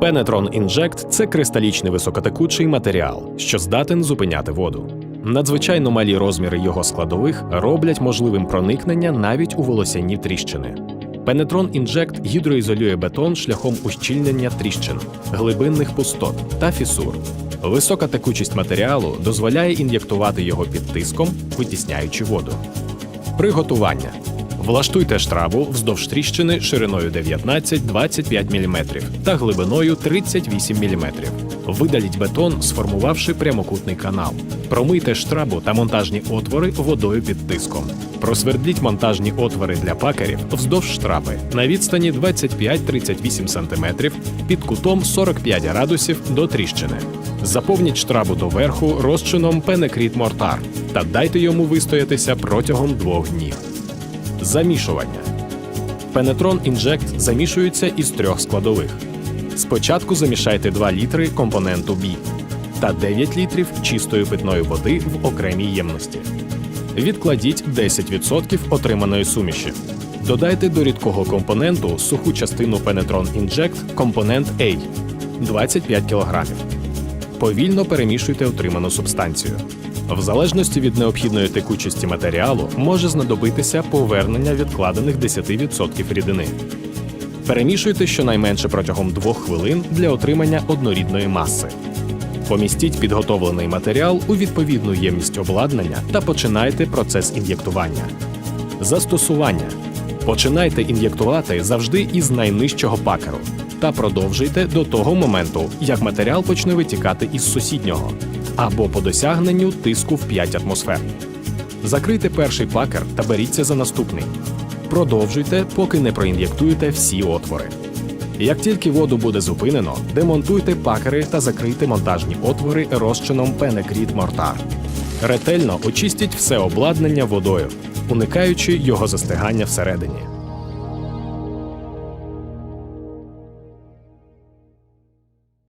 Penetron Inject – це кристалічний високотекучий матеріал, що здатен зупиняти воду. Надзвичайно малі розміри його складових роблять можливим проникнення навіть у волосяні тріщини. Penetron Inject гідроізолює бетон шляхом ущільнення тріщин, глибинних пустот та фісур. Висока текучість матеріалу дозволяє ін'єктувати його під тиском, витісняючи воду. Приготування. Влаштуйте штрабу вздовж тріщини шириною 19-25 мм та глибиною 38 мм. Видаліть бетон, сформувавши прямокутний канал. Промийте штрабу та монтажні отвори водою під тиском. Просвердліть монтажні отвори для пакерів вздовж штраби на відстані 25-38 см під кутом 45 градусів до тріщини. Заповніть штрабу доверху розчином Пенекріт Мортар та дайте йому вистоятися протягом двох днів. Замішування. Пенетрон інжект замішується із трьох складових. Спочатку замішайте 2 літри компоненту B та 9 літрів чистої питної води в окремій ємності. Відкладіть 10% отриманої суміші. Додайте до рідкого компоненту суху частину Penetron Inject компонент A 25 кг. Повільно перемішуйте отриману субстанцію. В залежності від необхідної текучості матеріалу може знадобитися повернення відкладених 10% рідини. Перемішуйте щонайменше протягом 2 хвилин для отримання однорідної маси. Помістіть підготовлений матеріал у відповідну ємність обладнання та починайте процес ін'єктування. Застосування. Починайте ін'єктувати завжди із найнижчого пакеру та продовжуйте до того моменту, як матеріал почне витікати із сусіднього або по досягненню тиску в 5 атмосфер. Закрийте перший пакер та беріться за наступний. Продовжуйте, поки не проін'єктуєте всі отвори. Як тільки воду буде зупинено, демонтуйте пакери та закрийте монтажні отвори розчином Пенекріт Мортар. Ретельно очистіть все обладнання водою, уникаючи його застигання всередині.